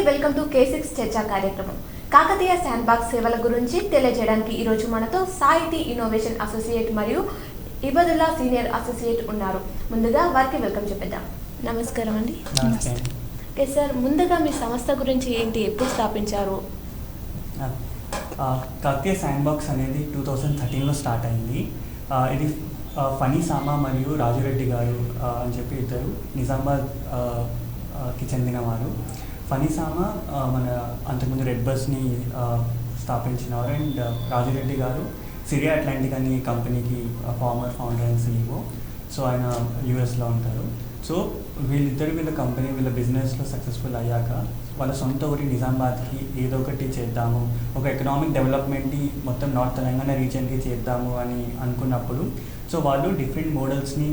Welcome to K six చర్చా కార్యక్రమం. Kakatiya sand box సేవల గురించి తెలియజేయడానికి ఈరోజు మనతో సాహితీ ఇన్నోవేషన్ అసోసియేట్ మరియు ఇబదుల్లా సీనియర్ అసోసియేట్ ఉన్నారు. ముందుగా వారికి వెల్కమ్ చెప్పేద్దాం. నమస్కారం అండి. నమస్తే. ఓకే సార్ ముందుగా మీ సంస్థ గురించి ఏంటి ఎప్పుడు స్థాపించారు? ఆ, కాకతీయ శాండ్ బాక్స్ అనేది టూ థౌజండ్ థర్టీన్లో స్టార్ట్ అయింది. ఇది ఫనీ సామా మరియు రాజురెడ్డి గారు అని చెప్పి ఇద్దరు నిజామాబాద్ ఆ, ఆ, కి చెందినవారు. ఫనీసామా మన అంతకుముందు రెడ్ బస్ని ఆ, స్థాపించినవారు అండ్ రాజురెడ్డి గారు సిరియా అట్లాంటిక్ అనే కంపెనీకి former founder and CEO so ఆయన యూఎస్లో ఉంటారు. సో వీళ్ళిద్దరు వీళ్ళ కంపెనీ వీళ్ళ బిజినెస్లో సక్సెస్ఫుల్ అయ్యాక వాళ్ళ సొంత ఊరి నిజామాబాద్కి ఏదో ఒకటి చేద్దాము. ఒక ఎకనామిక్ డెవలప్మెంట్ని మొత్తం నార్త్ తెలంగాణ రీజియన్కి చేద్దాము అని అనుకున్నప్పుడు సో వాళ్ళు డిఫరెంట్ మోడల్స్ని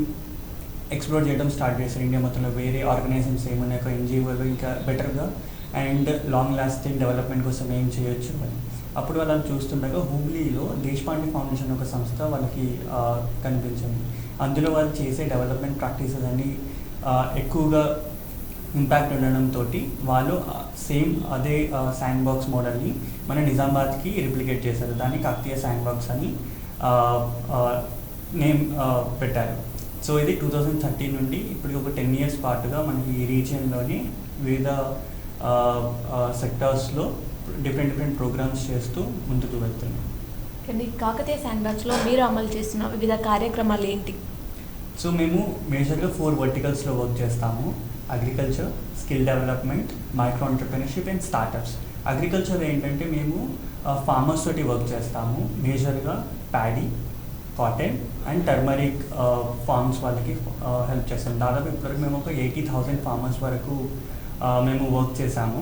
ఎక్స్ప్లోర్ చేయడం స్టార్ట్ చేశారు. ఇండియా మొత్తంలో వేరే ఆర్గనైజేషన్స్ ఏమున్నాయి? ఒక ఎన్జిఓలు ఇంకా బెటర్గా అండ్ లాంగ్ లాస్టింగ్ డెవలప్మెంట్ కోసం ఏం చేయొచ్చు? అని అప్పుడు వాళ్ళని చూస్తుండగా హూబ్లీలో దేశపాండే ఫౌండేషన్ ఒక సంస్థ వాళ్ళకి కనిపించింది. అందులో వాళ్ళు చేసే డెవలప్మెంట్ ప్రాక్టీసెస్ అన్ని ఎక్కువగా ఇంపాక్ట్ ఉండడంతో వాళ్ళు సేమ్ అదే శాండ్ బాక్స్ మోడల్ని మన నిజామాబాద్కి రిప్లికేట్ చేశారు. దాన్ని కాకతీయ శాండ్ బాక్స్ అని నేమ్ పెట్టారు. సో ఇది టూ థౌజండ్ థర్టీన్ నుండి ఇప్పుడు ఒక టెన్ ఇయర్స్ పాటుగా మనకి ఈ రీజియన్లోని వివిధ సెక్టార్స్లో డిఫరెంట్ డిఫరెంట్ ప్రోగ్రామ్స్ చేస్తూ ముందుకు వెళ్తున్నాం. కానీ కాకతీయ శాండ్ బాక్స్లో మీరు అమలు చేస్తున్న వివిధ కార్యక్రమాలు ఏంటి? సో మేము మేజర్గా ఫోర్ వర్టికల్స్లో వర్క్ చేస్తాము. Agriculture skill development micro entrepreneurship and startups agriculture ఏంటంటే మేము ఫార్మర్స్ తోటి వర్క్ చేస్తాము. మేజర్గా paddy cotton and turmeric farms వాళ్ళకి uh, హెల్ప్ చేస్తాం. దాదాపు ఇప్పటివరకు మేము ఒక ఎయిటీ థౌసండ్ ఫార్మర్స్ వరకు uh, మేము వర్క్ చేసాము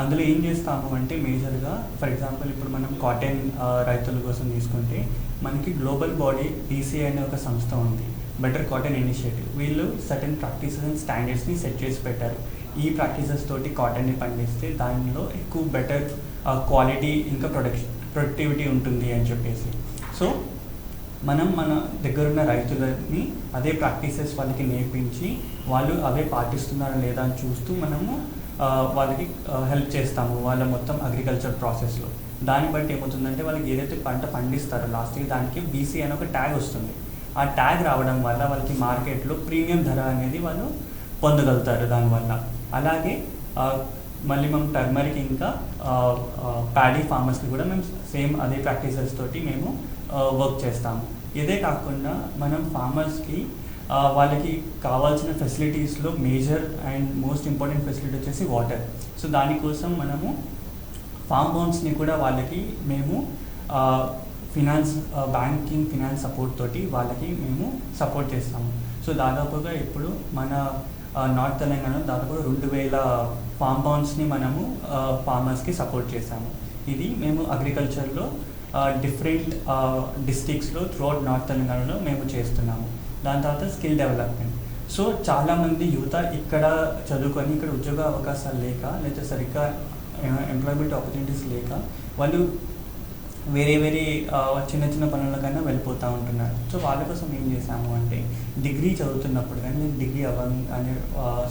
అందులో ఏం చేస్తాము అంటే మేజర్గా ఫర్ ఎగ్జాంపుల్ ఇప్పుడు మనం కాటన్ uh, రైతుల కోసం తీసుకుంటే మనకి గ్లోబల్ బాడీ డీసీ అనే ఒక సంస్థ ఉంది. బెటర్ కాటన్ ఇనిషియేటివ్ వీళ్ళు సర్టన్ ప్రాక్టీసెస్ అండ్ స్టాండర్డ్స్ని సెట్ చేసి పెట్టారు. ఈ ప్రాక్టీసెస్ తోటి కాటన్ని పండిస్తే దానిలో ఎక్కువ బెటర్ క్వాలిటీ ఇంకా ప్రొడక్షన్ ప్రొడక్టివిటీ ఉంటుంది అని చెప్పేసి. సో మనం మన దగ్గరున్న రైతులని అదే ప్రాక్టీసెస్ వాళ్ళకి నేర్పించి వాళ్ళు అవే పాటిస్తున్నారా లేదా అని చూస్తూ మనము వాళ్ళకి హెల్ప్ చేస్తాము వాళ్ళ మొత్తం అగ్రికల్చర్ ప్రాసెస్లో. దాన్ని బట్టి ఏమవుతుందంటే వాళ్ళకి ఏదైతే పంట పండిస్తారో లాస్ట్కి దానికి బీసీ అని ఒక ట్యాగ్ వస్తుంది. ఆ ట్యాగ్ రావడం వల్ల వాళ్ళకి మార్కెట్లో ప్రీమియం ధర అనేది వాళ్ళు పొందగలుగుతారు దానివల్ల. అలాగే మళ్ళీ మేము టర్మరిక్ ఇంకా ప్యాడీ ఫార్మర్స్కి కూడా మేము సేమ్ అదే ప్రాక్టీసెస్ తోటి మేము వర్క్ చేస్తాము. ఇదే కాకుండా మనం ఫార్మర్స్కి వాళ్ళకి కావాల్సిన ఫెసిలిటీస్లో major and most important facility వచ్చేసి వాటర్ సో దానికోసం మనము ఫామ్ బౌండ్స్ని కూడా వాళ్ళకి మేము ఫినాన్స్ బ్యాంకింగ్ ఫినాన్స్ సపోర్ట్ తోటి వాళ్ళకి మేము సపోర్ట్ చేస్తాము. సో దాదాపుగా ఇప్పుడు మన నార్త్ తెలంగాణలో దాదాపుగా రెండు వేల ఫామ్ బాండ్స్ని మనము ఫార్మర్స్కి సపోర్ట్ చేశాము ఇది మేము అగ్రికల్చర్లో డిఫరెంట్ డిస్టిక్స్లో త్రూఅవుట్ నార్త్ తెలంగాణలో మేము చేస్తున్నాము. దాని తర్వాత స్కిల్ డెవలప్మెంట్. సో చాలామంది యువత ఇక్కడ చదువుకొని ఇక్కడ ఉద్యోగ అవకాశాలు లేక లేదా సరిగ్గా ఎంప్లాయ్మెంట్ ఆపర్చునిటీస్ లేక వాళ్ళు వేరే వేరే చిన్న చిన్న పనులకైనా వెళ్ళిపోతూ ఉంటున్నారు సో వాళ్ళ కోసం ఏం చేసాము అంటే డిగ్రీ చదువుతున్నప్పుడు కానీ నేను డిగ్రీ అవ్వ అనే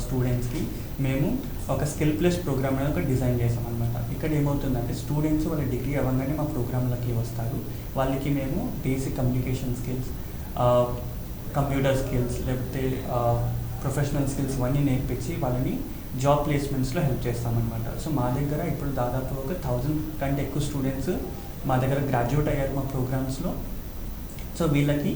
స్టూడెంట్స్కి మేము ఒక స్కిల్ ప్లస్ ప్రోగ్రామ్ అనేది ఒక డిజైన్ చేసాం అనమాట ఇక్కడ ఏమవుతుందంటే స్టూడెంట్స్ వాళ్ళ డిగ్రీ అవ్వగానే మా ప్రోగ్రాంలకి వస్తారు. వాళ్ళకి మేము basic communication skills computer skills లేకపోతే ప్రొఫెషనల్ స్కిల్స్ ఇవన్నీ నేర్పించి వాళ్ళని జాబ్ ప్లేస్మెంట్స్లో హెల్ప్ చేస్తామన్నమాట. సో మా దగ్గర ఇప్పుడు దాదాపు ఒక థౌజండ్ కంటే ఎక్కువ స్టూడెంట్స్ మా దగ్గర గ్రాడ్యుయేట్ అయ్యారు మా ప్రోగ్రామ్స్లో సో వీళ్ళకి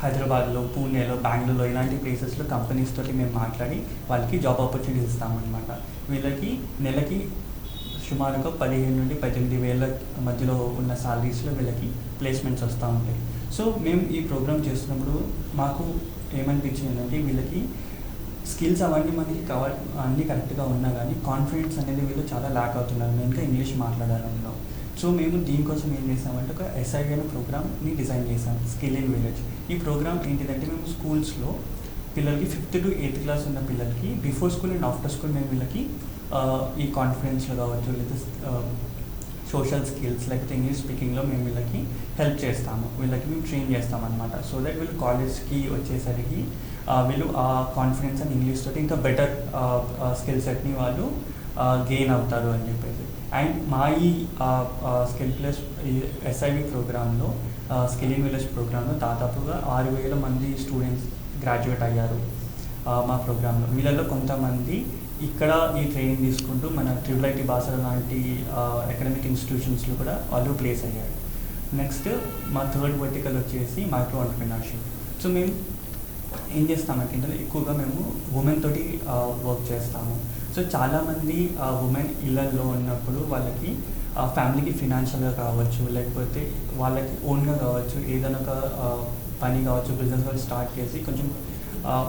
హైదరాబాద్లో పూణేలో బెంగళూరులో ఇలాంటి ప్లేసెస్లో కంపెనీస్ తోటి మేము మాట్లాడి వాళ్ళకి జాబ్ ఆపర్చునిటీస్ ఇస్తామన్నమాట. వీళ్ళకి నెలకి సుమారుగా పదిహేను నుండి పద్దెనిమిది వేల మధ్యలో ఉన్న సాలరీస్లో వీళ్ళకి ప్లేస్మెంట్స్ వస్తూ ఉంటాయి. సో మేము ఈ ప్రోగ్రామ్ చేస్తున్నప్పుడు మాకు ఏమనిపించింది అంటే వీళ్ళకి స్కిల్స్ అవన్నీ మనకి కవర్ అన్నీ కరెక్ట్గా ఉన్నా కానీ కాన్ఫిడెన్స్ అనేది వీళ్ళు చాలా ల్యాక్ అవుతున్నారు. ఇంకా ఇంగ్లీష్ మాట్లాడడంలో సో మేము దీనికోసం ఏం చేసామంటే ఒక ఎస్ఐ అనే ప్రోగ్రామ్ని డిజైన్ చేసాం స్కిల్ ఇన్ విలేజ్ ఈ ప్రోగ్రామ్ ఏంటిదంటే మేము స్కూల్స్లో పిల్లలకి ఫిఫ్త్ టు ఎయిత్ క్లాస్ ఉన్న పిల్లలకి before school and after school మేము వీళ్ళకి ఈ కాన్ఫిడెన్స్లో కావచ్చు లేదా సోషల్ స్కిల్స్ లేకపోతే ఇంగ్లీష్ స్పీకింగ్లో మేము వీళ్ళకి హెల్ప్ చేస్తాము. వీళ్ళకి మేము ట్రైన్ చేస్తాం అనమాట సో దట్ వీళ్ళు కాలేజ్కి వచ్చేసరికి వీళ్ళు ఆ కాన్ఫిడెన్స్ అండ్ ఇంగ్లీష్ తోటి ఇంకా బెటర్ స్కిల్ సెట్ని వాళ్ళు గెయిన్ అవుతారు అని చెప్పేసి. అండ్ మా uh, uh, ఈ స్కిల్ ప్లస్ ఎస్ఐవి ప్రోగ్రాంలో స్కిల్ ఇన్ విలేజ్ ప్రోగ్రాంలో దాదాపుగా ఆరు వేల మంది స్టూడెంట్స్ గ్రాడ్యుయేట్ అయ్యారు uh, మా ప్రోగ్రాంలో వీళ్ళలో కొంతమంది ఇక్కడ ఈ ట్రైనింగ్ తీసుకుంటూ మన ట్రిపుల్ ఐటీ బాసర లాంటి అకాడమిక్ ఇన్స్టిట్యూషన్స్లో కూడా వాళ్ళు ప్లేస్ అయ్యారు. నెక్స్ట్ మా థర్డ్ వర్టికల్ వచ్చేసి మైక్రో ఆంటర్ప్రినర్షిప్ సో మేము ఏం చేస్తామంటే ఎక్కువగా మేము ఉమెన్ తోటి వర్క్ చేస్తాము. సో చాలామంది ఉమెన్ ఇళ్ళల్లో ఉన్నప్పుడు వాళ్ళకి ఫ్యామిలీకి ఫినాన్షియల్గా కావచ్చు లేకపోతే వాళ్ళకి ఓన్గా కావచ్చు ఏదైనా ఒక పని కావచ్చు బిజినెస్ వాళ్ళు స్టార్ట్ చేసి కొంచెం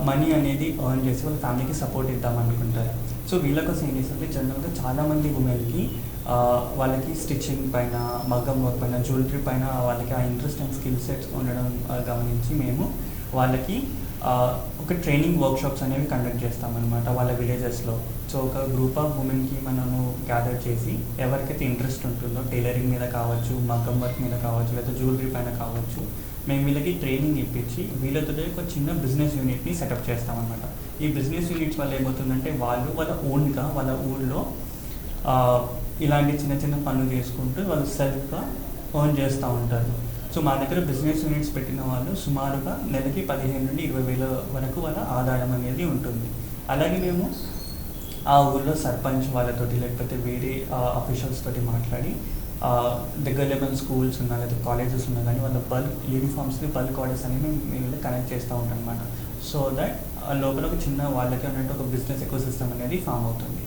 మనీ అనేది ఎర్న్ చేసి వాళ్ళ ఫ్యామిలీకి సపోర్ట్ ఇద్దాం అనుకుంటారు. సో వీళ్ళ కోసం ఏం చేస్తుంటే జనరల్గా చాలామంది ఉమెన్కి వాళ్ళకి స్టిచ్చింగ్ పైన మగ్గం వర్క్ పైన జ్యువెలరీ పైన వాళ్ళకి ఆ ఇంట్రెస్ట్ అండ్ స్కిల్ సెట్స్ ఉండడం గమనించి మేము వాళ్ళకి ఒక ట్రైనింగ్ వర్క్షాప్స్ అనేవి కండక్ట్ చేస్తామన్నమాట వాళ్ళ విలేజెస్లో సో ఒక గ్రూప్ ఆఫ్ ఉమెన్కి మనము గ్యాదర్ చేసి ఎవరికైతే ఇంట్రెస్ట్ ఉంటుందో టైలరింగ్ మీద కావచ్చు మగ్గం వర్క్ మీద కావచ్చు లేదా జ్యువెలరీ పైన కావచ్చు మేము వీళ్ళకి ట్రైనింగ్ ఇప్పించి వీళ్ళతో ఒక చిన్న బిజినెస్ యూనిట్ని సెటప్ చేస్తామన్నమాట. ఈ బిజినెస్ యూనిట్స్ వల్ల ఏమవుతుందంటే వాళ్ళు వాళ్ళ ఓన్గా వాళ్ళ ఊళ్ళో ఇలాంటి చిన్న చిన్న పనులు చేసుకుంటూ వాళ్ళు సెల్ఫ్గా ఎర్న్ చేస్తూ ఉంటారు. సో మా దగ్గర బిజినెస్ యూనిట్స్ పెట్టిన వాళ్ళు సుమారుగా నెలకి పదిహేను నుండి ఇరవై వేల వరకు వాళ్ళ ఆదాయం అనేది ఉంటుంది. అలాగే మేము ఆ ఊళ్ళో సర్పంచ్ వాళ్ళతోటి లేకపోతే వేరే అఫీషియల్స్ తోటి మాట్లాడి దగ్గర లెవెల్ స్కూల్స్ ఉన్నా లేదా కాలేజెస్ ఉన్నా కానీ వాళ్ళ బల్క్ యూనిఫామ్స్ని బల్క్ ఆర్డర్స్ అనేవి మేము మేము కనెక్ట్ చేస్తూ ఉంటాం అనమాట సో దట్ లోపల ఒక చిన్న వాళ్ళకి ఉన్నట్టు ఒక బిజినెస్ ఎకో సిస్టమ్ అనేది ఫామ్ అవుతుంది.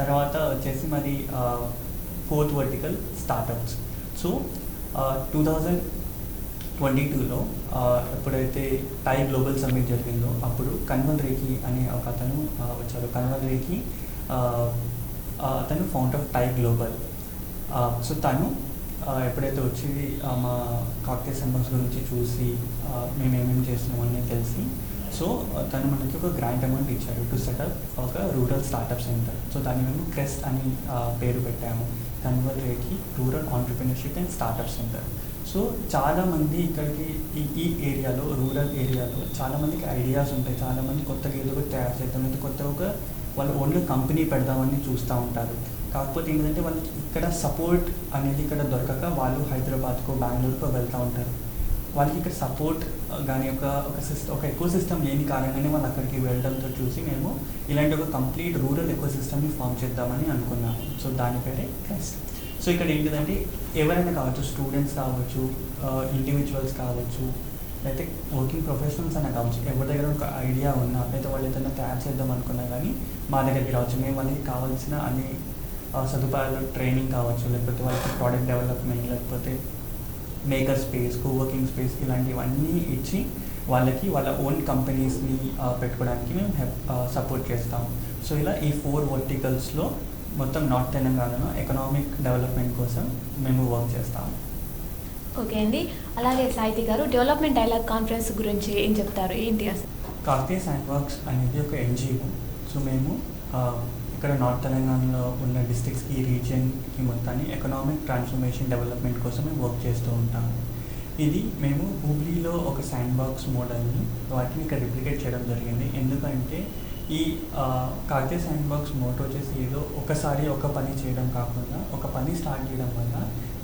తర్వాత వచ్చేసి మరి fourth vertical startups. So two thousand twenty టూలో ఎప్పుడైతే టై గ్లోబల్ సమ్మిట్ జరిగిందో అప్పుడు కన్వల్ రేఖి అనే ఒక అతను వచ్చాడు. వచ్చారు కన్వల్ రేఖి అతను founder of TiE global so తను ఎప్పుడైతే వచ్చి మా కాక్టేల్ సింబల్స్ గురించి చూసి మేము ఏమేమి చేస్తున్నామని తెలిసి సో తను మనకి ఒక గ్రాంట్ అమౌంట్ ఇచ్చారు టు సెటప్ ఒక రూరల్ స్టార్టప్ సెంటర్ సో దాన్ని మేము క్రెస్ట్ అని పేరు పెట్టాము. Kanwal Rekhi rural entrepreneurship and startup centre so చాలామంది ఇక్కడికి ఈ ఈ ఏరియాలో రూరల్ ఏరియాలో చాలామందికి ఐడియాస్ ఉంటాయి. చాలామంది కొత్తగా ఏదో ఒకటి తయారు చేద్దాం లేదా కొత్తగా ఒక వాళ్ళు ఓన్లీ కంపెనీ పెడదామని చూస్తూ ఉంటారు. కాకపోతే ఏంటంటే వాళ్ళకి ఇక్కడ సపోర్ట్ అనేది ఇక్కడ దొరకక వాళ్ళు హైదరాబాద్కో బెంగళూరుకో వెళ్తూ ఉంటారు. వాళ్ళకి ఇక్కడ సపోర్ట్ కానీ ఒక ఒక సిస్టమ్ ఒక ఎకో సిస్టమ్ లేని కారణంగానే వాళ్ళు అక్కడికి వెళ్ళడంతో చూసి మేము ఇలాంటి ఒక కంప్లీట్ రూరల్ ఎకో సిస్టమ్ని ఫామ్ చేద్దామని అనుకున్నాము. సో దాని పేరే క్రెస్ట్ సో ఇక్కడ ఏంటిదంటే ఎవరైనా కావచ్చు స్టూడెంట్స్ కావచ్చు ఇండివిజువల్స్ కావచ్చు లేకపోతే వర్కింగ్ ప్రొఫెషనల్స్ అయినా కావచ్చు ఎవరి దగ్గర ఒక ఐడియా ఉన్నా లేదా వాళ్ళు ఏదైనా తయారు చేద్దాం అనుకున్నా కానీ మా దగ్గరికి రావచ్చు. మేము వాళ్ళకి కావాల్సిన అన్ని సదుపాయాలు ట్రైనింగ్ కావచ్చు లేకపోతే వాళ్ళకి ప్రోడక్ట్ డెవలప్మెంట్ లేకపోతే మేకర్ స్పేస్ కోవర్కింగ్ స్పేస్ ఇలాంటివన్నీ ఇచ్చి వాళ్ళకి వాళ్ళ ఓన్ కంపెనీస్ని పెట్టుకోవడానికి మేము హెల్ప్ సపోర్ట్ చేస్తాము. సో ఇలా ఈ ఫోర్ వర్టికల్స్లో మొత్తం నార్త్ తెలంగాణలో ఎకనామిక్ డెవలప్మెంట్ కోసం మేము వర్క్ చేస్తాము ఓకే అండి. అలాగే సాహితి గారు డెవలప్మెంట్ డైలాగ్ కాన్ఫరెన్స్ గురించి ఏం చెప్తారు? ఏంటి అసలు? కాకతీయ శాండ్ వర్క్స్ అనేది ఒక ఎన్జిఓ సో మేము ఇక్కడ నార్త్ తెలంగాణలో ఉన్న డిస్ట్రిక్ట్స్కి రీజియన్కి మొత్తాన్ని ఎకనామిక్ ట్రాన్స్ఫర్మేషన్ డెవలప్మెంట్ కోసం మేము వర్క్ చేస్తూ ఉంటాము ఇది మేము హూబ్లీలో ఒక శాండ్ బాక్స్ మోడల్ని వాటిని ఇక్కడ రిప్లికేట్ చేయడం జరిగింది. ఎందుకంటే ఈ కాగితే కాకతీయ శాండ్ బాక్స్ మోటో వచ్చేసి ఏదో ఒకసారి ఒక పని చేయడం కాకుండా ఒక పని స్టార్ట్ చేయడం వల్ల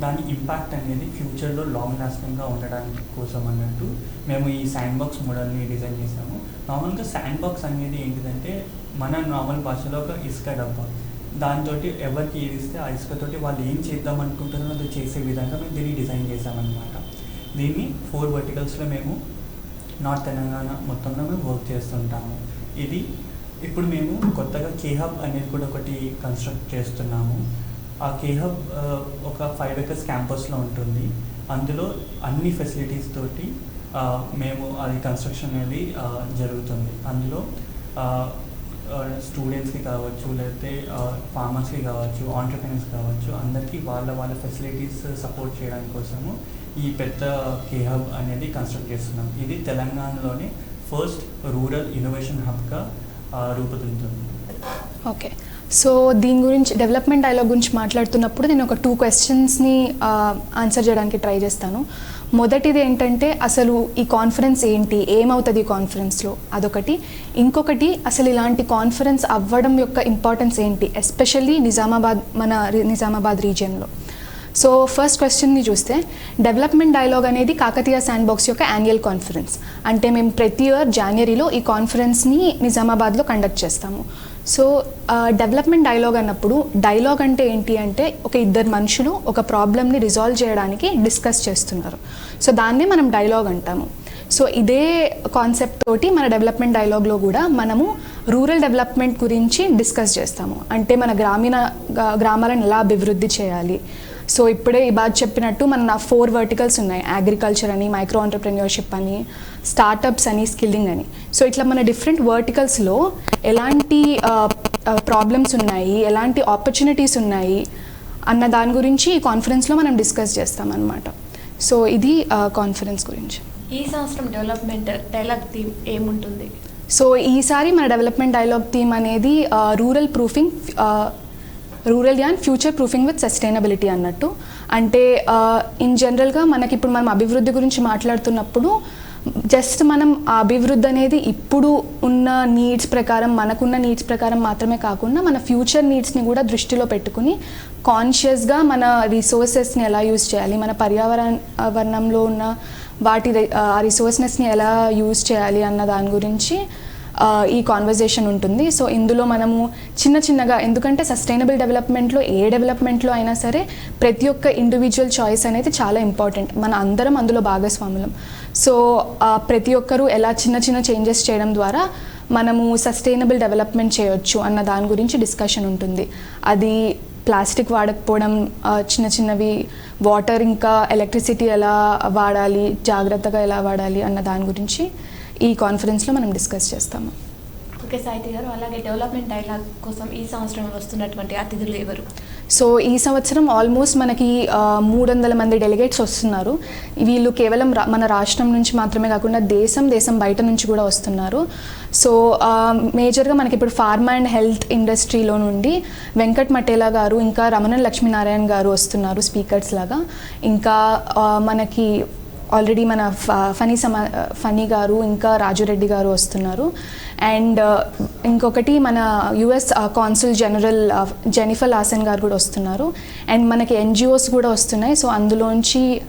దాని ఇంపాక్ట్ అనేది ఫ్యూచర్లో లాంగ్ లాస్టింగ్గా ఉండడానికి కోసం అన్నట్టు మేము ఈ శాండ్ బాక్స్ మోడల్ని డిజైన్ చేసాము నార్మల్గా శాండ్ బాక్స్ అనేది ఏంటిదంటే మన నార్మల్ భాషలో ఒక ఇసుక డబ్బా. దాంతో ఎవరికి ఏది ఇస్తే ఆ ఇసుకతోటి వాళ్ళు ఏం చేద్దాం అనుకుంటున్నారో అది చేసే విధంగా మేము దీన్ని డిజైన్ చేసామన్నమాట దీన్ని ఫోర్ వర్టికల్స్లో మేము నార్త్ తెలంగాణ మొత్తంలో మేము వర్క్ చేస్తుంటాము. ఇది ఇప్పుడు మేము కొత్తగా కేహబ్ అనేది కూడా ఒకటి కన్స్ట్రక్ట్ చేస్తున్నాము. ఆ కేహబ్ ఒక ఫైవ్ ఎకర్స్ క్యాంపస్లో ఉంటుంది. అందులో అన్ని ఫెసిలిటీస్ తోటి మేము అది కన్స్ట్రక్షన్ అనేది జరుగుతుంది. అందులో స్టూడెంట్స్కి కావచ్చు లేకపోతే ఫార్మర్స్కి కావచ్చు ఆంటర్ప్రినర్స్ కావచ్చు అందరికీ వాళ్ళ వాళ్ళ ఫెసిలిటీస్ సపోర్ట్ చేయడానికి కోసము ఈ పెద్ద కేహబ్ అనేది కన్స్ట్రక్ట్ చేస్తున్నాం. ఇది తెలంగాణలోనే ఫస్ట్ రూరల్ ఇన్నోవేషన్ హబ్గా రూపొందుతుంది. ఓకే సో దీని గురించి డెవలప్మెంట్ డైలాగ్ గురించి మాట్లాడుతున్నప్పుడు నేను ఒక టూ క్వశ్చన్స్ని ఆన్సర్ చేయడానికి ట్రై చేస్తాను. మొదటిది ఏంటంటే అసలు ఈ కాన్ఫరెన్స్ ఏంటి? ఏమవుతుంది ఈ కాన్ఫరెన్స్లో అదొకటి. ఇంకొకటి అసలు ఇలాంటి కాన్ఫరెన్స్ అవ్వడం యొక్క ఇంపార్టెన్స్ ఏంటి? ఎస్పెషల్లీ నిజామాబాద్ మన నిజామాబాద్ రీజియన్లో సో ఫస్ట్ క్వశ్చన్ని చూస్తే డెవలప్మెంట్ డైలాగ్ అనేది కాకతీయ శాండ్ బాక్స్ యొక్క యాన్యువల్ కాన్ఫరెన్స్ అంటే మేము ప్రతి ఇయర్ జనవరిలో ఈ కాన్ఫరెన్స్ని నిజామాబాద్లో కండక్ట్ చేస్తాము. సో డెవలప్మెంట్ డైలాగ్ అన్నప్పుడు డైలాగ్ అంటే ఏంటి అంటే ఒక ఇద్దరు మనుషులు ఒక ప్రాబ్లమ్ని రిజాల్వ్ చేయడానికి డిస్కస్ చేస్తున్నారు. సో దాన్నే మనం డైలాగ్ అంటాము. సో ఇదే కాన్సెప్ట్ తోటి మన డెవలప్మెంట్ డైలాగ్లో కూడా మనము రూరల్ డెవలప్మెంట్ గురించి డిస్కస్ చేస్తాము. అంటే మన గ్రామీణ గ్రామాలను ఎలా అభివృద్ధి చేయాలి సో ఇప్పుడే ఈ బాధ చెప్పినట్టు మన ఫోర్ వర్టికల్స్ ఉన్నాయి. అగ్రికల్చర్ అని మైక్రో ఆంటర్ప్రెన్యూర్షిప్ అని స్టార్టప్స్ అని స్కిల్లింగ్ అని. సో ఇట్లా మన డిఫరెంట్ వర్టికల్స్లో ఎలాంటి ప్రాబ్లమ్స్ ఉన్నాయి ఎలాంటి ఆపర్చునిటీస్ ఉన్నాయి అన్న దాని గురించి ఈ కాన్ఫరెన్స్లో మనం డిస్కస్ చేస్తాం అనమాట సో ఇది కాన్ఫరెన్స్ గురించి. ఈ సంవత్సరం డెవలప్మెంట్ డైలాగ్ థీమ్ ఏముంటుంది? సో ఈసారి మన డెవలప్మెంట్ డైలాగ్ థీమ్ అనేది rural proofing rural and future proofing with sustainability అన్నట్టు. అంటే ఇన్ జనరల్గా మనకి ఇప్పుడు మనం అభివృద్ధి గురించి మాట్లాడుతున్నప్పుడు జస్ట్ మనం ఆ అభివృద్ధి అనేది ఇప్పుడు ఉన్న నీడ్స్ ప్రకారం మనకున్న నీడ్స్ ప్రకారం మాత్రమే కాకుండా మన ఫ్యూచర్ నీడ్స్ని కూడా దృష్టిలో పెట్టుకుని కాన్షియస్గా మన రిసోర్సెస్ని ఎలా యూజ్ చేయాలి మన పర్యావరణంలో ఉన్న వాటి ఆ రిసోర్సెస్ని ఎలా యూజ్ చేయాలి అన్న దాని గురించి ఈ కాన్వర్జేషన్ ఉంటుంది. సో ఇందులో మనము చిన్న చిన్నగా ఎందుకంటే సస్టైనబుల్ డెవలప్మెంట్లో ఏ డెవలప్మెంట్లో అయినా సరే ప్రతి ఒక్క ఇండివిజువల్ చాయిస్ అనేది చాలా ఇంపార్టెంట్ మన అందరం అందులో భాగస్వాములం. సో ప్రతి ఒక్కరూ ఎలా చిన్న చిన్న చేంజెస్ చేయడం ద్వారా మనము సస్టైనబుల్ డెవలప్మెంట్ చేయొచ్చు అన్న దాని గురించి డిస్కషన్ ఉంటుంది. అది ప్లాస్టిక్ వాడకపోవడం చిన్న చిన్నవి వాటర్ ఇంకా ఎలక్ట్రిసిటీ ఎలా వాడాలి జాగ్రత్తగా ఎలా వాడాలి అన్న దాని గురించి ఈ కాన్ఫరెన్స్లో మనం డిస్కస్ చేస్తాము. ఓకే సాహితీ గారు అలాగే డెవలప్మెంట్ డైలాగ్ కోసం ఈ సంవత్సరం వస్తున్నటువంటి అతిథులు ఎవరు? సో ఈ సంవత్సరం ఆల్మోస్ట్ మనకి మూడు వందల మంది డెలిగేట్స్ వస్తున్నారు. వీళ్ళు కేవలం మన రాష్ట్రం నుంచి మాత్రమే కాకుండా దేశం దేశం బయట నుంచి కూడా వస్తున్నారు. సో మేజర్గా మనకి ఇప్పుడు ఫార్మా అండ్ హెల్త్ ఇండస్ట్రీలో నుండి వెంకట్ మటేలా గారు ఇంకా రమణ లక్ష్మీనారాయణ గారు వస్తున్నారు స్పీకర్స్ లాగా. ఇంకా మనకి ఆల్రెడీ మన ఫ- ఫనీ సమా ఫనీ గారు ఇంకా రాజురెడ్డి గారు వస్తున్నారు. అండ్ uh, ఇంకొకటి మన US uh, consul general uh, Jennifer Lawson గారు కూడా వస్తున్నారు. అండ్ మనకి ఎన్జిఓస్ కూడా వస్తున్నాయి. సో అందులోంచి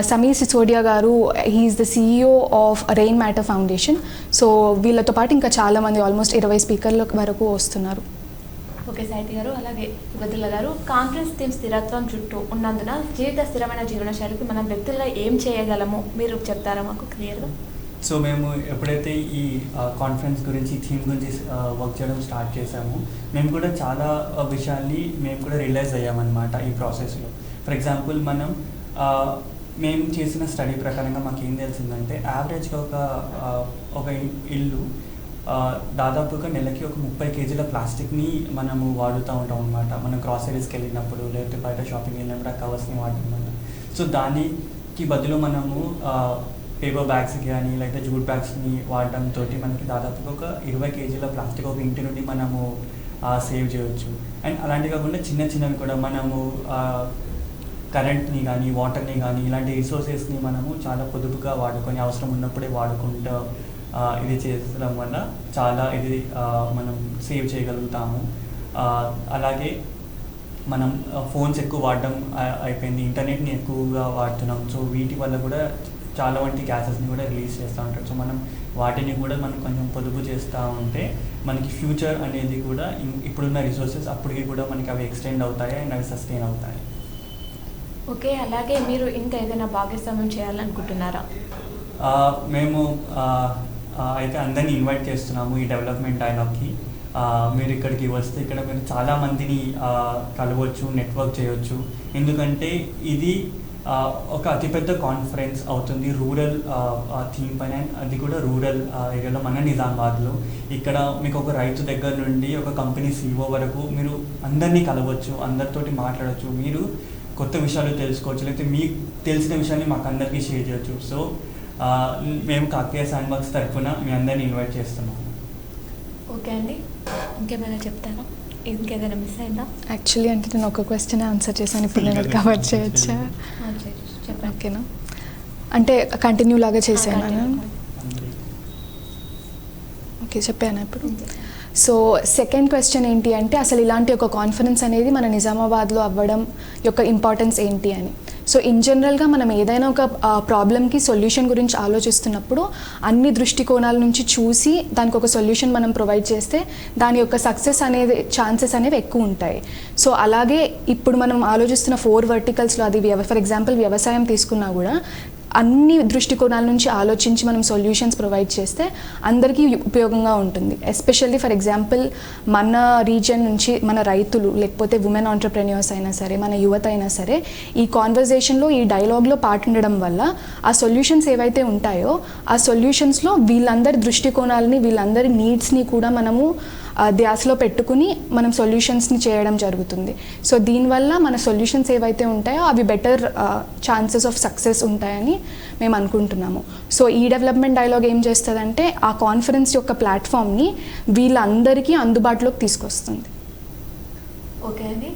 సమీర్ సిసోడియా గారు he's the CEO of rain matter foundation. So వీళ్ళతో పాటు ఇంకా చాలామంది ఆల్మోస్ట్ ఇరవై స్పీకర్ల వరకు వస్తున్నారు. ఓకే సాహితీ గారు అలాగే యువతుల గారు కాంగ్రెస్ థీమ్ స్థిరత్వం చుట్టూ ఉన్నందున జీవిత స్థిరమైన జీవనశైలికి మనం వ్యక్తుల్లో ఏం చేయగలము? మీరు చెప్తారా మాకు క్లియర్గా? సో మేము ఎప్పుడైతే ఈ కాన్ఫరెన్స్ గురించి థీమ్ గురించి వర్క్ చేయడం స్టార్ట్ చేసాము మేము కూడా చాలా విషయాల్ని మేము కూడా రియలైజ్ అయ్యామన్నమాట ఈ ప్రాసెస్లో. ఫర్ ఎగ్జాంపుల్ మనం మేము చేసిన స్టడీ ప్రకారంగా మాకు ఏం తెలిసిందంటే యావరేజ్గా ఒక ఒక ఇల్లు దాదాపుగా నెలకి ఒక ముప్పై కేజీల ప్లాస్టిక్ని మనము వాడుతూ ఉంటాం అనమాట మనం గ్రాసరీస్కి వెళ్ళినప్పుడు లేకపోతే బయట షాపింగ్ వెళ్ళినప్పుడు ఆ కవర్స్ని వాడుతున్నాం సో దానికి బదులు మనము పేపర్ బ్యాగ్స్ కానీ లేకపోతే జూట్ బ్యాగ్స్ని వాడడంతో మనకి దాదాపుగా ఒక ఇరవై కేజీల ప్లాస్టిక్ ఒక ఇంటి నుండి మనము సేవ్ చేయవచ్చు అండ్ అలాంటి కాకుండా చిన్న చిన్నవి కూడా మనము కరెంట్ని కానీ వాటర్ని కానీ ఇలాంటి రిసోర్సెస్ని మనము చాలా పొదుపుగా వాడుకొని అవసరం ఉన్నప్పుడే వాడుకుంటూ ఇది చేసడం వల్ల చాలా ఇది మనం సేవ్ చేయగలుగుతాము. అలాగే మనం ఫోన్స్ ఎక్కువ వాడడం అయిపోయింది. ఇంటర్నెట్ని ఎక్కువగా వాడుతున్నాం. సో వీటి వల్ల కూడా చాలా వంటి గ్యాసెస్ని కూడా రిలీజ్ చేస్తూ ఉంటారు. సో మనం వాటిని కూడా మనం కొంచెం పొదుపు చేస్తూ ఉంటే మనకి ఫ్యూచర్ అనేది కూడా ఇప్పుడున్న రిసోర్సెస్ అప్పటికి కూడా మనకి అవి ఎక్స్టెండ్ అవుతాయి అండ్ అవి సస్టైన్ అవుతాయి. ఓకే. అలాగే మీరు ఇంకా ఏదైనా భాగస్వామ్యం చేయాలనుకుంటున్నారా? మేము అయితే అందరినీ ఇన్వైట్ చేస్తున్నాము ఈ డెవలప్మెంట్ డైలాగ్కి మీరు ఇక్కడికి వస్తే ఇక్కడ మీరు చాలామందిని కలవచ్చు నెట్వర్క్ చేయొచ్చు. ఎందుకంటే ఇది ఒక అతిపెద్ద కాన్ఫరెన్స్ అవుతుంది రూరల్ థీమ్ పైన. అది కూడా రూరల్ ఏరియాలో మన నిజామాబాద్లో. ఇక్కడ మీకు ఒక రైతు దగ్గర నుండి ఒక కంపెనీ సీఓ వరకు మీరు అందరినీ కలవచ్చు అందరితోటి మాట్లాడవచ్చు మీరు కొత్త విషయాలు తెలుసుకోవచ్చు లేకపోతే మీకు తెలిసిన విషయాన్ని మాకు అందరికీ షేర్ చేయొచ్చు. సో మేము కాకతీయ శాండ్ బాక్స్ తరఫున మీ అందరిని ఇన్వైట్ చేస్తున్నాము ఓకే అండి. ఇంకేమైనా చెప్తారా? ఇంకేదైనా మిస్ అయిందా? యాక్చువల్లీ అంటే నేను ఒక క్వశ్చన్ ఆన్సర్ చేశాను. ఇప్పుడు నేను కవర్ చేయొచ్చా? ఓకేనా అంటే కంటిన్యూ లాగా చేశాను ఓకే చెప్పాను ఇప్పుడు. సో సెకండ్ క్వశ్చన్ ఏంటి అంటే అసలు ఇలాంటి ఒక కాన్ఫరెన్స్ అనేది మన నిజామాబాద్లో అవ్వడం యొక్క ఇంపార్టెన్స్ ఏంటి అని. సో ఇన్ జనరల్గా మనం ఏదైనా ఒక ప్రాబ్లమ్కి సొల్యూషన్ గురించి ఆలోచిస్తున్నప్పుడు అన్ని దృష్టికోణాల నుంచి చూసి దానికి ఒక సొల్యూషన్ మనం ప్రొవైడ్ చేస్తే దాని యొక్క సక్సెస్ అనేది ఛాన్సెస్ అనేవి ఎక్కువ ఉంటాయి. సో అలాగే ఇప్పుడు మనం ఆలోచిస్తున్న ఫోర్ వర్టికల్స్లో అది వ్యవ ఫర్ ఎగ్జాంపుల్ వ్యవసాయం తీసుకున్నా కూడా అన్ని దృష్టికోణాల నుంచి ఆలోచించి మనం సొల్యూషన్స్ ప్రొవైడ్ చేస్తే అందరికీ ఉపయోగంగా ఉంటుంది. ఎస్పెషల్లీ ఫర్ ఎగ్జాంపుల్ మన రీజియన్ నుంచి మన రైతులు లేకపోతే ఉమెన్ ఆంటర్ప్రెన్యూర్స్ అయినా సరే మన యువత అయినా సరే ఈ కాన్వర్జేషన్లో ఈ డైలాగ్లో పాటుండడం ఉండడం వల్ల ఆ సొల్యూషన్స్ ఏవైతే ఉంటాయో ఆ సొల్యూషన్స్లో వీళ్ళందరి దృష్టికోణాలని వీళ్ళందరి నీడ్స్ని కూడా మనము ధ్యాసలో పెట్టుకుని మనం సొల్యూషన్స్ని చేయడం జరుగుతుంది. సో దీనివల్ల మన సొల్యూషన్స్ ఏవైతే ఉంటాయో అవి బెటర్ ఛాన్సెస్ ఆఫ్ సక్సెస్ ఉంటాయని మేము అనుకుంటున్నాము. సో ఈ డెవలప్మెంట్ డైలాగ్ ఏం చేస్తుందంటే ఆ కాన్ఫరెన్స్ యొక్క ప్లాట్ఫామ్ని వీళ్ళందరికీ అందుబాటులోకి తీసుకొస్తుంది. ఓకే అండి.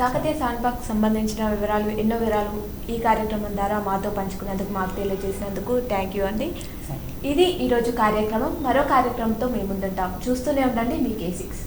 కాకతీయ శాండ్బాగ్ సంబంధించిన వివరాలు ఎన్నో వివరాలు ఈ కార్యక్రమం ద్వారా మాతో పంచుకున్నందుకు మాకు తెలియజేసినందుకు థ్యాంక్ యూ అండి. ఇది ఈరోజు కార్యక్రమం. మరో కార్యక్రమంతో మేము ముందుంటాం. చూస్తూనే ఉండండి మీ కే సిక్స్